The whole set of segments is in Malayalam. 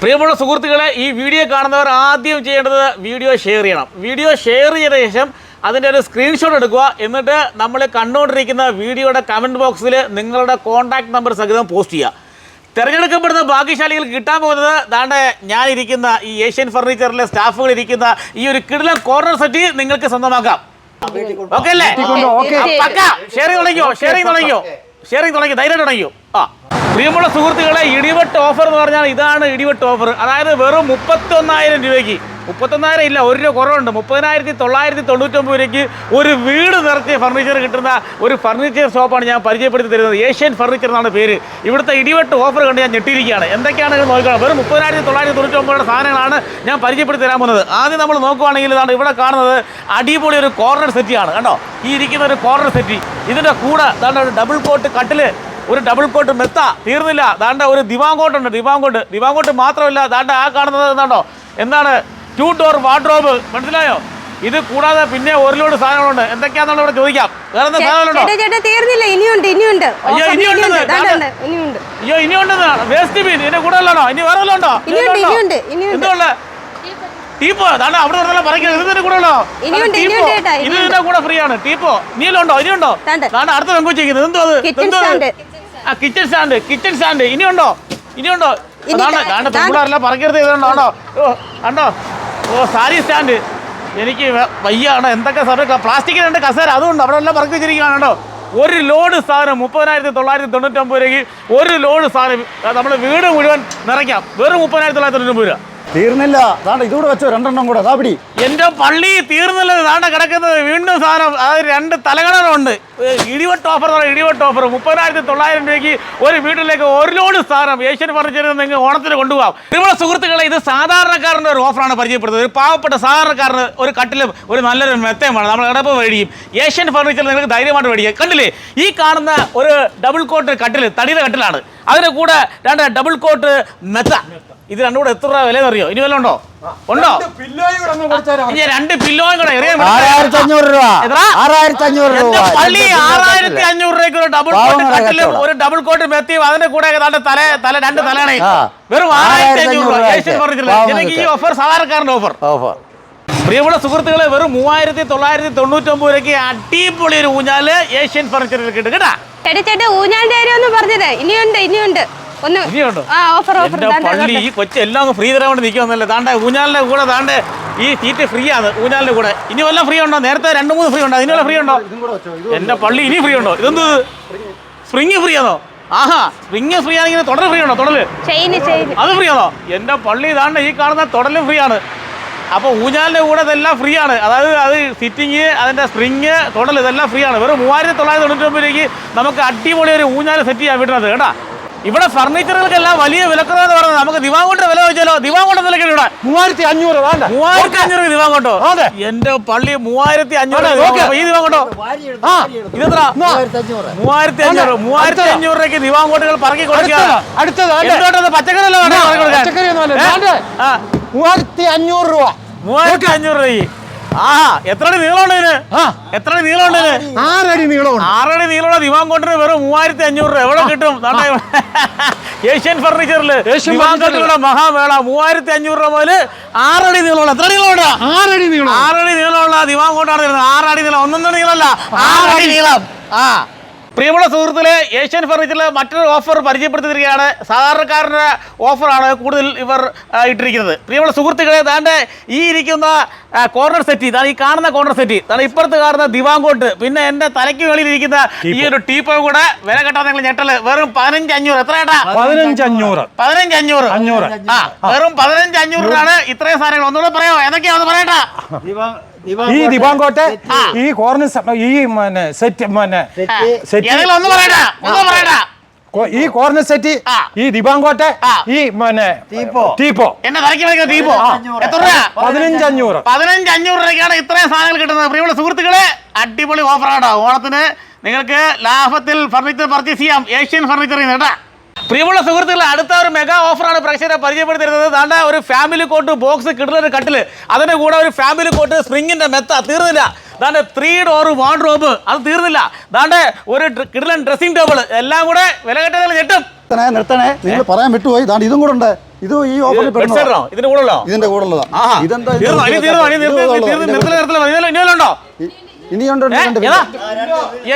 പ്രിയമുള്ള സുഹൃത്തുക്കളെ ഈ വീഡിയോ കാണുന്നവർ ആദ്യം ചെയ്യേണ്ടത് വീഡിയോ ഷെയർ ചെയ്യണം. വീഡിയോ ഷെയർ ചെയ്ത ശേഷം അതിന്റെ ഒരു സ്ക്രീൻഷോട്ട് എടുക്കുക. എന്നിട്ട് നമ്മൾ കണ്ടുകൊണ്ടിരിക്കുന്ന വീഡിയോയുടെ കമന്റ് ബോക്സിൽ നിങ്ങളുടെ കോൺടാക്ട് നമ്പർ സഹിതം പോസ്റ്റ് ചെയ്യുക. തിരഞ്ഞെടുക്കപ്പെടുന്ന ഭാഗ്യശാലികൾ കിട്ടാൻ പോകുന്നത് ദാണ്ട് ഞാനിരിക്കുന്ന ഈ ഏഷ്യൻ ഫർണിച്ചറിലെ സ്റ്റാഫുകൾ ഇരിക്കുന്ന ഈ ഒരു കിടിലൻ കോർണർ സെറ്റ് നിങ്ങൾക്ക് സ്വന്തമാക്കാം. ഓക്കെ. അല്ലേ. ഷെയറിംഗ് തുടങ്ങിയോ ഷെയറിംഗ് തുടങ്ങിയോ ഷെയറിംഗ് തുടങ്ങി ധൈര്യം തുടങ്ങിയോ ആ. പ്രിയമുള്ള സുഹൃത്തുക്കളെ ഇടിവെട്ട് ഓഫർ എന്ന് പറഞ്ഞാൽ ഇതാണ് ഇടിവെട്ട് ഓഫർ അതായത് വെറും മുപ്പത്തൊന്നായിരം രൂപയ്ക്ക് മുപ്പത്തൊന്നായിരം ഇല്ല ഒരു രൂപ കുറവുണ്ട്. മുപ്പതിനായിരത്തി തൊള്ളായിരത്തി തൊണ്ണൂറ്റൊമ്പത് രൂപയ്ക്ക് ഒരു വീട് നിറച്ച് ഫർണിച്ചർ കിട്ടുന്ന ഒരു ഫർണിച്ചർ ഷോപ്പാണ് ഞാൻ പരിചയപ്പെടുത്തി തരുന്നത്. ഏഷ്യൻ ഫർണിച്ചർ എന്നാണ് പേര്. ഇവിടുത്തെ ഇടിവെട്ട് ഓഫർ കണ്ട് ഞാൻ ഞെട്ടിയിരിക്കുകയാണ്. എന്തൊക്കെയാണ് നോക്കണം വെറും മുപ്പതിനായിരത്തി തൊള്ളായിരത്തി തൊണ്ണൂറ്റൊമ്പത് സാധനങ്ങളാണ് ഞാൻ പരിചയപ്പെടുത്തി തരാൻ പോകുന്നത്. ആദ്യം നമ്മൾ നോക്കുവാണെങ്കിൽ ഇതാണ് ഇവിടെ കാണുന്നത് അടിപൊളി ഒരു കോർണർ സെറ്റിയാണ് കണ്ടോ? ഈ ഇരിക്കുന്ന ഒരു കോർണർ സെറ്റി ഇതിന്റെ കൂടെ ഇതാണ് ഒരു ഡബിൾ കോട്ട് കട്ടിൽ ഒരു ഡബിൾ കോട്ട് മെത്ത തീർന്നില്ല. ദാണ്ട ഒരു ദിവാങ്കോട്ടുണ്ട് ദിവാങ്കോട്ട്. ദിവാങ്കോട്ട് മാത്രമല്ല ദാണ്ട ആ കാണുന്നത് എന്താണോ? എന്താണ്? ടു ഡോർ വാർഡ്രോബ് മനസ്സിലായോ? ഇത് കൂടാതെ പിന്നെ ഒരു ലോഡ് സാധനങ്ങളുണ്ട്. എന്തൊക്കെയാണെന്ന് ഇവിടെ ചോദിക്കാം. വേറെ എന്താ സാധനങ്ങളുണ്ടോ? തീർന്നില്ല. ഇനിയുണ്ട് ഇനിയുണ്ട്. അയ്യോ, ഇനിയുണ്ട്. ഇനിയുണ്ട്. ഇനിയുണ്ട്. അയ്യോ ഇനി വേസ്റ്റ് ബീൻ ഇതിന്റെ കൂടെ ഉള്ളതാണോ? ഇനി വേറെ ഉണ്ടോ? ഇനിയുണ്ട്, ഇനിയുണ്ട്, ഇനിയുണ്ട്. എന്തുള്ള ടീപ്പോ? അതാണ് അവിടെ നിന്നുള്ള പറയുന്നത് ഇതിന്റെ കൂടെ ഉള്ളോ? ഇനിയുണ്ട്, ടീപ്പോ? ഇനിയുണ്ട് ഇനിയുണ്ട്. ഇതിന്റെ കൂടെ ഫ്രീ ആണ് ടീപ്പോ? നീലുണ്ടോ ഇനിയുണ്ടോ. അതാണ് അടുത്ത പെങ്കുച്ചിരിക്കുന്നത് എന്തോ അത് എന്തോ. ആ കിച്ചൺ സ്റ്റാൻഡ് കിച്ചൺ സ്റ്റാൻഡ് ഇനിയുണ്ടോ? ഇനിയുണ്ടോ? അതാണ് അതാണ്. പെൺപിള്ളേരെല്ലാം പറക്കരുത് ഇതുണ്ടോ ആണോ? ഓ സാരി സ്റ്റാൻഡ് എനിക്ക് വയ്യാണ്? എന്തൊക്കെ സാറ് പ്ലാസ്റ്റിക്കിൽ രണ്ട് കസേര. അതുകൊണ്ട് അവിടെ എല്ലാം പറക്കി വെച്ചിരിക്കുകയാണ് കേട്ടോ. ഒരു ലോഡ് സാധനം മുപ്പതിനായിരത്തി തൊള്ളായിരത്തി തൊണ്ണൂറ്റൊമ്പത് രൂപയ്ക്ക് ഒരു ലോഡ് സാധനം നമ്മൾ വീട് മുഴുവൻ നിറയ്ക്കാം. വെറും മുപ്പതിനായിരത്തി തൊള്ളായിരത്തി തൊണ്ണൂറ്റൊമ്പത് രൂപ. തീർന്നില്ല. അതാണ്ട് ഇതുകൂടെ വെച്ചോ രണ്ടെണ്ണം കൂടെ. അതാ പിടി. എന്റെ പള്ളി തീർന്നില്ല താണ്ട കിടക്കുന്നത് വീണ്ടും സാധനം അതായത് രണ്ട് തലകണറുണ്ട് ഇടിവെട്ട് ഓഫർ ഇടിവട്ട് ഓഫർ മുപ്പതിനായിരത്തി തൊള്ളായിരം രൂപയ്ക്ക് ഒരു വീട്ടിലേക്ക് ഒരു ലോഡ് സാധനം ഏഷ്യൻ ഫർണിച്ചറിൽ നിങ്ങൾ ഓണത്തിന് കൊണ്ടുപോകാം. നിങ്ങളുടെ സുഹൃത്തുക്കളെ ഇത് സാധാരണക്കാരന്റെ ഒരു ഓഫറാണ് പരിചയപ്പെടുന്നത്. ഒരു പാവപ്പെട്ട സാധാരണക്കാരന് ഒരു കട്ടിലും ഒരു നല്ലൊരു മെത്തയുമാണ് നമ്മൾ കിടപ്പ് മേടിക്കും. ഏഷ്യൻ ഫർണിച്ചറിൽ നിങ്ങൾക്ക് ധൈര്യമായിട്ട് മേടിക്കാം. കണ്ടില്ലേ? ഈ കാണുന്ന ഒരു ഡബിൾ കോട്ട് കട്ടിൽ തടിയുടെ കട്ടിലാണ്. അതിന് കൂടെ രണ്ട് ഡബിൾ കോട്ട് മെത്ത. ഇത് രണ്ടും കൂടെ എത്ര രൂപ വിലയെന്നറിയോ? ഇനി വല്ലതും ഉണ്ടോ? ഉണ്ടോ? ഇനി രണ്ട് പില്ലോയും കൂടെ എറിയാൻ ആറായിരത്തി അഞ്ഞൂറ് രൂപ? ആറായിരത്തി അഞ്ഞൂറ് രൂപ. പള്ളി ആറായിരത്തി അഞ്ഞൂറ് രൂപയ്ക്ക് ഒരു ഡബിൾ കോട്ട് കട്ടിലും ഒരു ഡബിൾ കോട്ട് മെത്തിയും അതിന്റെ കൂടെ ഏതാണ്ട് തല തല രണ്ട് തലയാണ്. വെറും ആറായിരത്തി അഞ്ഞൂറ് രൂപ. ഈ ഓഫർ സാധാരണക്കാരന്റെ ഓഫർ. ഓഫർ. പ്രിയമുള്ള സുഹൃത്തുക്കളെ വെറും മൂവായിരത്തി തൊള്ളായിരത്തി തൊണ്ണൂറ്റൊമ്പത് രൂപയ്ക്ക് അടിപൊളി ഒരു ഊഞ്ഞാൽ ഏഷ്യൻ ഫർണിച്ചറിൽ കിട്ടും കേട്ടാ? ചേട്ടാ ചേട്ടാ ഊഞ്ഞാലിന്റെ കാര്യം ഒന്ന് പറഞ്ഞത് ഇനിയുണ്ട് ഇനിയുണ്ട്. ഒന്ന് ഇനിയുണ്ടോ? ഓഫർ ഓഫർ പള്ളി ഈ കൊച്ചെല്ലാം ഫ്രീ തരാൻ വേണ്ടി നിൽക്കുമെന്നല്ലേ താണ്ട ഊഞ്ഞാലിന്റെ കൂടെ താണ്ട് ഈ സീറ്റ് ഫ്രീ ആണ് ഊഞ്ഞാലിന്റെ കൂടെ. ഇനി വല്ല ഫ്രീ ഉണ്ടോ? നേരത്തെ രണ്ട് മൂന്ന് ഫ്രീ ഉണ്ടോ? ഇതിനുള്ള ഫ്രീ ഉണ്ടോ? എന്റെ പള്ളി ഇനി ഫ്രീ ഉണ്ടോ? ഇതെന്ത്? സ്പ്രിങ് ഫ്രീ ആണോ? ആഹാ സ്പ്രിങ് ഫ്രീ ആണെങ്കിൽ തുടർ ഫ്രീ ഉണ്ടോ? തുടൽ അത് ഫ്രീ ആണോ? എന്റെ പള്ളി ഇതാണ്ട് ഈ കാണുന്ന തുടലും ഫ്രീ ആണ്. അപ്പോൾ ഊഞ്ഞാലിന്റെ കൂടെ ഇതെല്ലാം ഫ്രീ ആണ്. അതായത് അത് സിറ്റിങ് അതിന്റെ സ്പ്രിങ് തുടൽ ഇതെല്ലാം ഫ്രീ ആണ്. വെറും മൂവായിരത്തി തൊള്ളായിരത്തി തൊണ്ണൂറ്റി ഒമ്പതിലേക്ക് നമുക്ക് അടിപൊളി ഒരു ഊഞ്ഞാൽ സെറ്റ് ചെയ്യാൻ വിടുന്നത് കേട്ടാ ഇവിടെ ഫർണിച്ചറുകൾക്കെല്ലാം വലിയ വിലക്കുറവെന്ന് പറയുന്നത് നമുക്ക് ദിവാങ്കോട്ട് വില ചോദിച്ചാലോ? ദിവാങ്കോട്ട് വില ഇവിടെ? മൂവായിരത്തി അഞ്ഞൂറ് മൂവായിരത്തി അഞ്ഞൂറ് ദിവാങ്കോട്ടോ? അതെ. എന്റെ പള്ളി മൂവായിരത്തി അഞ്ഞൂറ് ഓക്കേ. ഈ ദിവാങ്കോട്ടോ? ആ. ഇതെത്ര മൂവായിരത്തി അഞ്ഞൂറ് മൂവായിരത്തി അഞ്ഞൂറ് രൂപയ്ക്ക് ദിവാങ്കോട്ടുകൾ പറക്കി കൊടുക്കുക. അടുത്തത് പച്ചക്കറിയല്ല കൊടുക്കാൻ? പച്ചക്കറി? മൂവായിരത്തി അഞ്ഞൂറ് രൂപ. മൂവായിരത്തി അഞ്ഞൂറ് രൂപ. ആ എത്ര നീളമുണ്ട് ഇതിന്? എത്ര അടി നീളമുണ്ട് ഇതിന്? ആറടി നീളമുണ്ട്. ആറടി നീളമുള്ള ദിവാങ്കോട്ടിന് വെറും മൂവായിരത്തി അഞ്ഞൂറ് രൂപ. എവിടെ കിട്ടും? ഏഷ്യൻ ഫർണിച്ചറിൽ മഹാമേള. മൂവായിരത്തി അഞ്ഞൂറ് രൂപ മുതൽ ആറടി നീളമുള്ള. എത്ര നീളമുണ്ട്? ആറടി നീളം ആറടി നീളമുള്ള ദിവാങ്കോട്ടാണ് വരുന്നത്. ആറടി നീളം. ഒന്നൊന്നും നീളമല്ല. ആറടി നീളം. ആ. പ്രിയമുള്ള സുഹൃത്തുക്കളെ ഏഷ്യൻ ഫർണിച്ചറിൽ മറ്റൊരു ഓഫർ പരിചയപ്പെടുത്തിയിരിക്കുകയാണ്. സാധാരണക്കാരന്റെ ഓഫറാണ് കൂടുതൽ ഇവർ ഇട്ടിരിക്കുന്നത്. പ്രിയമുള്ള സുഹൃത്തുക്കളെ താണ്ട് ഈ ഇരിക്കുന്ന കോർണർ സെറ്റ് ഇതാണ് ഈ കാണുന്ന കോർണർ സെറ്റ് ഇതാണ് ഇപ്പുറത്ത് കാണുന്ന ദിവാങ്കോട്ട് പിന്നെ എന്റെ തലയ്ക്ക് വെളിയിൽ ഇരിക്കുന്ന ഈ ഒരു ടീപ്പോ കൂടെ വില കെട്ടാൻ നിങ്ങൾ ഞെട്ടൽ. വെറും പതിനഞ്ച് അഞ്ഞൂറ് എത്ര ഏട്ടാ? പതിനഞ്ച് അഞ്ഞൂറ് പതിനഞ്ച് അഞ്ഞൂറ്. അഞ്ഞൂറ്. ആ വെറും പതിനഞ്ച് അഞ്ഞൂറാണ് ഇത്രയും സാധനങ്ങൾ. ഒന്നുകൂടെ പറയാമോ? ഏതൊക്കെയാണെന്ന് പറയട്ടാ? ഈ ദിവാങ്കോട്ടെ. ഈ കോർണർ ഈ പിന്നെ സെറ്റ് പിന്നെ സെറ്റ്. ഒന്ന് ഒന്ന് പറയട്ടാ ഈ കോർണർ സെറ്റ് ഈ ദിവാങ്കോട്ടെ ആ. ഈ പിന്നെ ടീപ്പോ. എന്നെ ടീപ്പോ. എത്ര രൂപ? പതിനഞ്ച് അഞ്ഞൂറ് പതിനഞ്ച് അഞ്ഞൂറ് രൂപയ്ക്കാണ് ഇത്രയും സാധനങ്ങൾ കിട്ടുന്നത്. പ്രിയമുള്ള സുഹൃത്തുക്കളെ അടിപൊളി ഓഫറാണ് ഓണത്തിന് നിങ്ങൾക്ക് ലാഭത്തിൽ ഫർണിച്ചർ പർച്ചേസ് ചെയ്യാം. ഏഷ്യൻ ഫർണിച്ചറിൽ നിന്ന് കേട്ടാ. പ്രിയമുള്ള സുഹൃത്തുക്കളെ അടുത്ത ഒരു മെഗാ ഓഫറാണ് പ്രേക്ഷകരെ പരിചയപ്പെടുത്തിരുന്നത് താണ്ട ഒരു ഫാമിലി കോട്ട് ബോക്സ് കിട്ടുന്ന കട്ടിൽ. അതിന് കൂടെ ഒരു ഫാമിലി കോട്ട് സ്പ്രിങ്ങിന്റെ മെത്ത. തീർന്നില്ല. ദാണ്ട് ത്രീ ഡോർ വാർഡ്രോബ് അത് തീർന്നില്ല. ദാണ്ട് ഒരു കിടലൻ ഡ്രസ്സിംഗ് ടേബിൾ എല്ലാം കൂടെ വില കെട്ടതിൽ ഞെട്ടും. നിർത്തണേ നിർത്തണേ. നിങ്ങൾ പറയാൻ വിട്ടുപോയി. ഇതാണ്ട് ഇതും കൂടെ ഉണ്ട്. ഇത് ഈ ഓഫറിൽ ഇതിന്റെ കൂടെ ഇതിന്റെ കൂടെ ഉള്ളതാ. ഇതെന്താ ഇനിയുണ്ട്.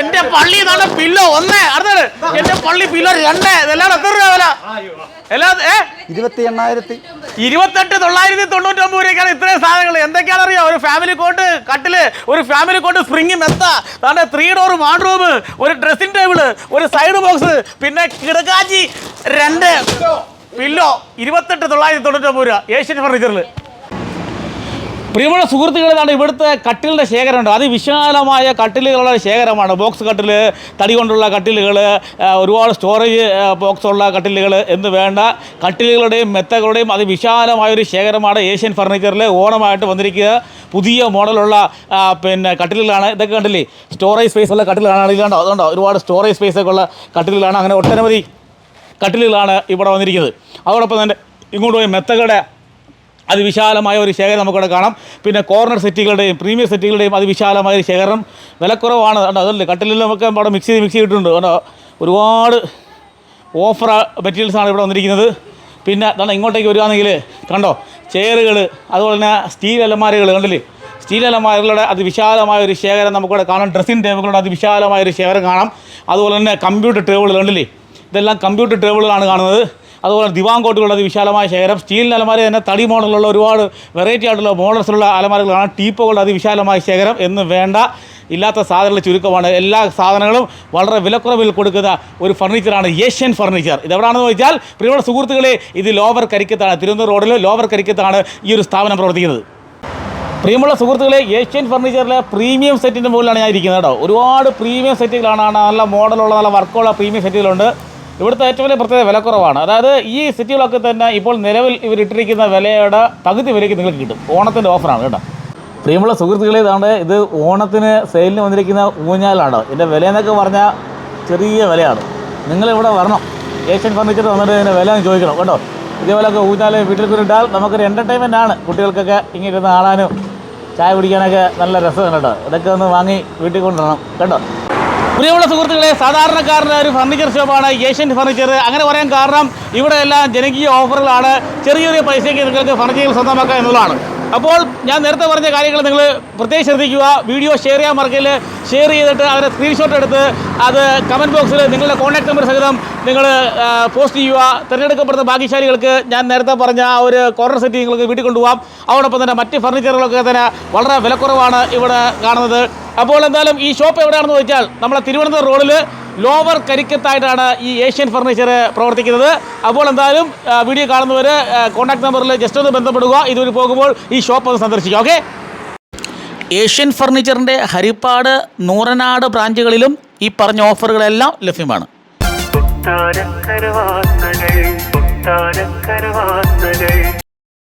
എന്റെ പള്ളി പില്ലോ. ഒന്ന് അടുത്തത്. എന്റെ പള്ളി പിള്ളേർ രണ്ട് ഇതെല്ലാം എത്ര രൂപ വില? എല്ലാം ഏ? ഇരുപത്തി എണ്ണായിരത്തി. ഇരുപത്തെട്ട് തൊള്ളായിരത്തി തൊണ്ണൂറ്റൊമ്പത് രൂപയ്ക്കാണ് ഇത്രയും സാധനങ്ങൾ. എന്തൊക്കെയാണ് അറിയാം? ഒരു ഫാമിലി കോട്ട് കട്ടിൽ ഒരു ഫാമിലി കോട്ട് സ്പ്രിംഗ് മെത്ത. താണ്ടെ ത്രീ ഡോർ വാർഡ്രോബ് ഒരു ഡ്രസ്സിംഗ് ടേബിൾ ഒരു സൈഡ് ബോക്സ് പിന്നെ കിടക്കാച്ചി രണ്ട് പില്ലോ ഇരുപത്തെട്ട് തൊള്ളായിരത്തി തൊണ്ണൂറ്റൊമ്പത് രൂപ. ഏഷ്യൻ ഫർണിച്ചറിൽ പ്രിയമുള്ള സുഹൃത്തുക്കളാണ് ഇവിടുത്തെ കട്ടിലിന്റെ ശേഖരമുണ്ട്. അതിവിശാലമായ കട്ടിലുകളുടെ ശേഖരമാണ്. ബോക്സ് കട്ടിൽ തടി കൊണ്ടുള്ള കട്ടിലുകൾ ഒരുപാട് സ്റ്റോറേജ് ബോക്സ് ഉള്ള കട്ടിലുകൾ എന്ന് വേണ്ട കട്ടിലുകളുടെയും മെത്തകളുടെയും അത് വിശാലമായൊരു ശേഖരമാണ് ഏഷ്യൻ ഫർണിച്ചറിൽ ഓണമായിട്ട് വന്നിരിക്കുക. പുതിയ മോഡലുള്ള പിന്നെ കട്ടിലുകളാണ്. ഇതൊക്കെ കണ്ടില്ലേ? സ്റ്റോറേജ് സ്പേസ് ഉള്ള കട്ടിലുകളാണ് ഇല്ലാണ്ടോ അതുകൊണ്ടോ ഒരുപാട് സ്റ്റോറേജ് സ്പേസ് ഒക്കെ ഉള്ള കട്ടിലുകളാണ്. അങ്ങനെ ഒട്ടനവധി കട്ടിലുകളാണ് ഇവിടെ വന്നിരിക്കുന്നത്. അതോടൊപ്പം തന്നെ ഇങ്ങോട്ട് പോയി മെത്തകളുടെ അതിവിശാലമായ ഒരു ശേഖരം നമുക്കിവിടെ കാണാം. പിന്നെ കോർണർ സെറ്റുകളുടെയും പ്രീമിയം സെറ്റുകളുടെയും അതിവിശാലമായ ഒരു ശേഖരം വിലക്കുറവാണ്. കണ്ടോ അതല്ലേ കട്ടിലിൽ അവിടെ മിക്സ് ചെയ്ത് മിക്സ് ചെയ്തിട്ടുണ്ട്. കണ്ടോ ഒരുപാട് ഓഫർ മെറ്റീരിയൽസാണ് ഇവിടെ വന്നിരിക്കുന്നത്. പിന്നെ അതാണ് ഇങ്ങോട്ടേക്ക് വരികയാണെങ്കിൽ കണ്ടോ ചെയറുകൾ അതുപോലെ തന്നെ സ്റ്റീൽ അലമാരകൾ കണ്ടില്ലേ? സ്റ്റീൽ അലമാരകളുടെ അതിവിശാലമായ ഒരു ശേഖരം നമുക്കിവിടെ കാണാം. ഡ്രസ്സിംഗ് ടേബിളുകളുടെ അതിവിശാലമായ ഒരു ശേഖരം കാണാം. അതുപോലെ തന്നെ കമ്പ്യൂട്ടർ ടേബിളുകൾ കണ്ടില്ലേ? ഇതെല്ലാം കമ്പ്യൂട്ടർ ടേബിളുകളാണ് കാണുന്നത്. അതുപോലെ ദിവാൻ വിശാലമായ ശേഖരം. സ്റ്റീലിന്റെ അലമാര തന്നെ തടി മോഡലുള്ള ഒരുപാട് വെറൈറ്റി ആയിട്ടുള്ള മോഡൽസിലുള്ള അലമാരകളാണ് ടീപ്പുകളുടെ അതിവിശാലമായ ശേഖരം എന്ന് വേണ്ട ഇല്ലാത്ത സാധനങ്ങളുടെ ചുരുക്കമാണ്. എല്ലാ സാധനങ്ങളും വളരെ വിലക്കുറവിൽ കൊടുക്കുന്ന ഒരു ഫർണിച്ചറാണ് ഏഷ്യൻ ഫർണിച്ചർ ഇതെവിടെയാണെന്ന് ചോദിച്ചാൽ പ്രിയമുള്ള സുഹൃത്തുക്കളെ ഇത് ലോവർ കരിക്കത്താണ്. തിരുവനന്തപുരം റോഡിൽ ലോവർ കരിക്കത്താണ് ഈ ഒരു സ്ഥാപനം പ്രവർത്തിക്കുന്നത്. പ്രിയമുള്ള സുഹൃത്തുക്കളെ ഏഷ്യൻ ഫർണിച്ചറിലെ പ്രീമിയം സെറ്റിന്റെ മുകളിലാണ് ഞാൻ ഇരിക്കുന്നത് കേട്ടോ. ഒരുപാട് പ്രീമിയം സെറ്റുകളാണ് നല്ല മോഡലുള്ള നല്ല വർക്കുള്ള പ്രീമിയം സെറ്റുകളുണ്ട് ഇവിടുത്തെ ഏറ്റവും വലിയ പ്രത്യേകത വിലക്കുറവാണ്. അതായത് ഈ സിറ്റികളൊക്കെ തന്നെ ഇപ്പോൾ നിലവിൽ ഇവർ ഇട്ടിരിക്കുന്ന വിലയുടെ പകുതി വിലയ്ക്ക് നിങ്ങൾക്ക് കിട്ടും. ഓണത്തിന്റെ ഓഫറാണ് കേട്ടോ. പ്രിയമുള്ള സുഹൃത്തുക്കളെ ഇതാണ്ട് ഇത് ഓണത്തിന് സെയിലിന് വന്നിരിക്കുന്ന ഊഞ്ഞാലാണ്. ഇതിന്റെ വില എന്നൊക്കെ പറഞ്ഞാൽ ചെറിയ വിലയാണ്. നിങ്ങളിവിടെ വരണം. ഏഷ്യൻ ഫർണിച്ചർ വന്നിട്ട് ഇതിന്റെ വില ചോദിക്കണം കേട്ടോ. ഇതേപോലെയൊക്കെ ഊഞ്ഞാൽ വീട്ടിൽ കൊണ്ടിട്ടാൽ നമുക്കൊരു എന്റർടൈൻമെന്റ് ആണ്. കുട്ടികൾക്കൊക്കെ ഇങ്ങനെ ഇരുന്ന് ആളാനും ചായ കുടിക്കാനൊക്കെ നല്ല രസമാണ് കേട്ടോ. ഇതൊക്കെ ഒന്ന് വാങ്ങി വീട്ടിൽ കൊണ്ടുവരണം കേട്ടോ. പ്രിയമുള്ള സുഹൃത്തുക്കളെ സാധാരണക്കാരുടെ ഒരു ഫർണിച്ചർ ഷോപ്പാണ് ഏഷ്യൻ ഫർണിച്ചർ അങ്ങനെ പറയാൻ കാരണം ഇവിടെ എല്ലാം ജനകീയ ഓഫറുകളാണ്. ചെറിയ ചെറിയ പൈസയ്ക്ക് നിങ്ങൾക്ക് ഫർണിച്ചർ സ്വന്തമാക്കുക എന്നുള്ളതാണ്. അപ്പോൾ ഞാൻ നേരത്തെ പറഞ്ഞ കാര്യങ്ങൾ നിങ്ങൾ പ്രത്യേകം ശ്രദ്ധിക്കുക. വീഡിയോ ഷെയർ ചെയ്യാൻ മറക്കില്ല ഷെയർ ചെയ്തിട്ട് അതിന്റെ സ്ക്രീൻഷോട്ട് എടുത്ത് അത് കമന്റ് ബോക്സിൽ നിങ്ങളുടെ കോൺടാക്ട് നമ്പർ സഹിതം നിങ്ങൾ പോസ്റ്റ് ചെയ്യുക. തിരഞ്ഞെടുക്കപ്പെടുന്ന ഭാഗ്യശാലികൾക്ക് ഞാൻ നേരത്തെ പറഞ്ഞ ആ ഒരു കോർണർ സെറ്റ് നിങ്ങൾക്ക് വീട്ടിൽ കൊണ്ടുപോകാം. അതോടൊപ്പം തന്നെ മറ്റ് ഫർണിച്ചറുകളൊക്കെ തന്നെ വളരെ വിലക്കുറവാണ് ഇവിടെ കാണുന്നത്. അപ്പോൾ എന്തായാലും ഈ ഷോപ്പ് എവിടെയാണെന്ന് ചോദിച്ചാൽ നമ്മളെ തിരുവനന്തപുരം റോഡിൽ ലോവർ കരിക്കത്തായിട്ടാണ് ഈ ഏഷ്യൻ ഫർണിച്ചർ പ്രവർത്തിക്കുന്നത്. അപ്പോൾ എന്തായാലും വീഡിയോ കാണുന്നവർ കോൺടാക്ട് നമ്പറിൽ ജസ്റ്റ് ഒന്ന് ബന്ധപ്പെടുക. ഇതുവരെ പോകുമ്പോൾ ഈ ഷോപ്പ് ഒന്ന് സന്ദർശിക്കുക ഓക്കെ ഏഷ്യൻ ഫർണിച്ചറിന്റെ ഹരിപ്പാട് നൂറനാട് ബ്രാഞ്ചുകളിലും ഈ പറഞ്ഞ ഓഫറുകളെല്ലാം ലഭ്യമാണ്. കൊട്ടാരക്കരവാസകൾ കൊട്ടാരക്കരവാസകൾ